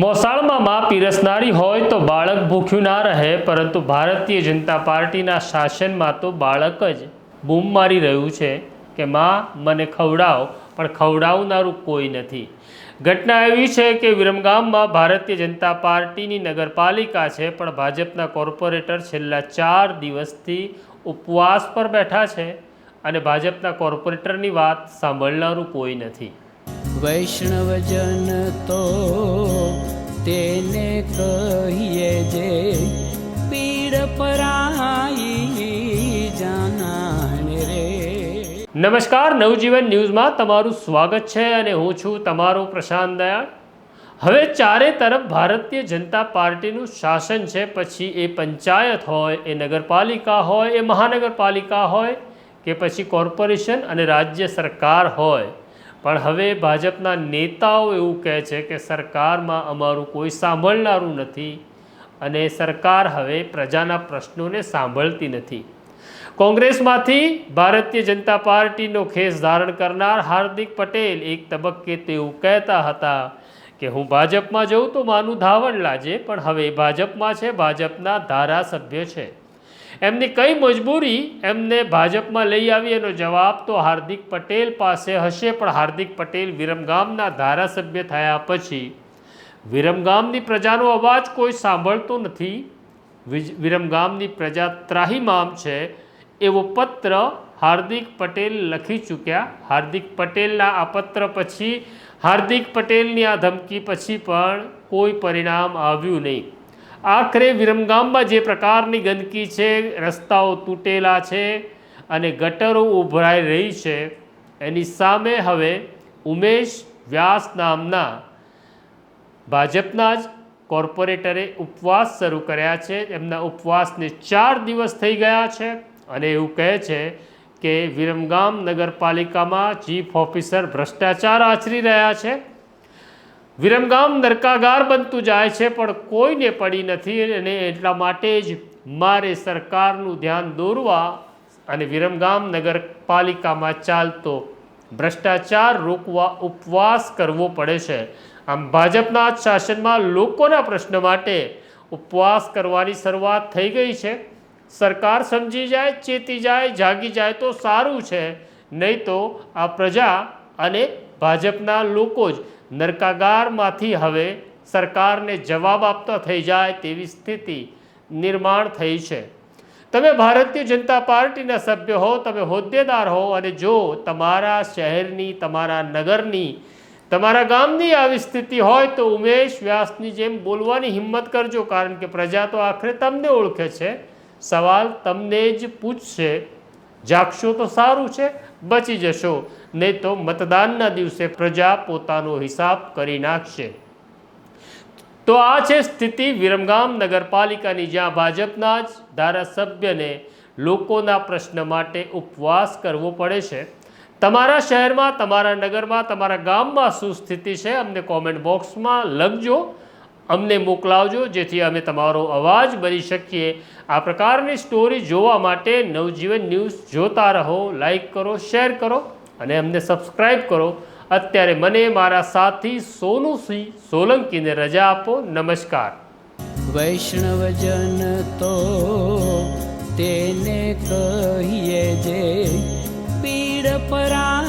મોસાળમાં માં પીરસનારી હોય તો બાળક ભૂખ્યું ના રહે, પરંતુ ભારતીય જનતા પાર્ટીના શાસનમાં તો બાળક જ બૂમ મારી રહ્યું છે કે માં, મને ખવડાવ, પણ ખવડાવનારું કોઈ નથી. ઘટના એવી છે કે વિરમગામમાં ભારતીય જનતા પાર્ટીની નગરપાલિકા છે, પણ ભાજપના કોર્પોરેટર છેલ્લા ચાર દિવસથી ઉપવાસ પર બેઠા છે અને ભાજપના કોર્પોરેટરની વાત સાંભળનારું કોઈ નથી. વૈષ્ણવજન તો કહીએ જે પીડ પરાઈ જાનાને રે. નમસ્કાર, નવજીવન ન્યૂઝમાં તમારું સ્વાગત છે અને હું છું તમારો પ્રશાંત દયાળ. હવે ચારે તરફ ભારતીય જનતા પાર્ટીનું શાસન છે, પછી એ પંચાયત હોય, એ નગરપાલિકા હોય, એ મહાનગરપાલિકા હોય કે પછી કોર્પોરેશન અને રાજ્ય સરકાર હોય. પણ હવે ભાજપના નેતાઓ એવું કહે છે કે સરકારમાં અમારું કોઈ સાંભળનારું નથી અને સરકાર હવે પ્રજાના પ્રશ્નોને સાંભળતી નથી. કોંગ્રેસમાંથી ભારતીય જનતા પાર્ટીનો ખેસ ધારણ કરનાર હાર્દિક પટેલ એક તબક્કે તેવું કહેતા હતા કે હું ભાજપમાં જઉં તો માનું ધાવણ લાજે, પણ હવે ભાજપમાં છે, ભાજપના ધારાસભ્ય છે. એમની કઈ મજબૂરી એમને ભાજપમાં લઈ આવી એનો જવાબ તો હાર્દિક પટેલ પાસે હશે, પણ હાર્દિક પટેલ વિરમગામના ધારાસભ્ય થયા પછી. વિરમગામની પ્રજાનો અવાજ કોઈ સાંભળતો નથી. વિરમગામની પ્રજા ત્રાહીમામ છે. એવો પત્ર હાર્દિક પટેલ લખી ચૂક્યા. હાર્દિક પટેલના આ પત્ર પછી, હાર્દિક પટેલની આ ધમકી પછી પણ કોઈ પરિણામ આવ્યું નહીં. આખરે વિરમગામમાં જે પ્રકારની ગંદકી છે, રસ્તાઓ તૂટેલા છે અને ગટરો ઉભરાઈ રહી છે, એની સામે હવે ઉમેશ વ્યાસ નામના ભાજપના જ કોર્પોરેટરે ઉપવાસ શરૂ કર્યા છે. એમના ઉપવાસને ચાર દિવસ થઈ ગયા છે અને એવું કહે છે કે વિરમગામ નગરપાલિકામાં ચીફ ઓફિસર ભ્રષ્ટાચાર આચરી રહ્યા છે. વિરમગામ નરકાગાર બનતું જાય છે, પણ કોઈને પડી નથી અને એટલા માટે જ મારે સરકારનું ધ્યાન દોરવા અને વિરમગામ નગરપાલિકામાં ચાલતો ભ્રષ્ટાચાર રોકવા ઉપવાસ કરવો પડે છે. આમ ભાજપના શાસનમાં લોકોના પ્રશ્ન માટે ઉપવાસ કરવાની શરૂઆત થઈ ગઈ છે. સરકાર સમજી જાય, ચેતી જાય, જાગી જાય તો સારું છે. નહીં તો આ પ્રજા અને ભાજપના લોકો જ નરકાગારમાંથી હવે સરકારને જવાબ આપતા થઈ જાય તેવી સ્થિતિ નિર્માણ થઈ છે. તમે ભારતીય જનતા પાર્ટીના સભ્ય હો, તમે હોદ્દેદાર હો અને જો તમારા શહેરની, તમારા નગરની, તમારા ગામની આવી સ્થિતિ હોય તો ઉમેશ વ્યાસની જેમ બોલવાની હિંમત કરજો. કારણ કે પ્રજા તો આખરે તમને ઓળખે છે. સવાલ તમને જ પૂછશે જાગશો તો સારું છે, બચી જશો. નહીં તો મતદાનના દિવસે પ્રજા પોતાનો હિસાબ કરી નાખશે. તો આ છે સ્થિતિ વિરમગામ નગરપાલિકાની, જ્યાં ભાજપના જ ધારાસભ્યને લોકોના પ્રશ્ન માટે ઉપવાસ કરવો પડે છે. તમારા શહેરમાં, તમારા નગરમાં, તમારા ગામમાં શું સ્થિતિ છે? અમને કોમેન્ટ બોક્સમાં લખજો. અમને મોકલાવજો, જેથી અમે તમારો અવાજ બની શકીએ. આ પ્રકારની સ્ટોરી જોવા માટે નવજીવન ન્યૂઝ જોતા રહો લાઈક કરો શેર કરો અને અમને સબસ્ક્રાઈબ કરો. અત્યારે મને મારા સાથી સોનુસિંહ સોલંકીને રજા આપો. નમસ્કાર. વૈષ્ણવજન તો તેને કહીએ જે પીડ પરાઈ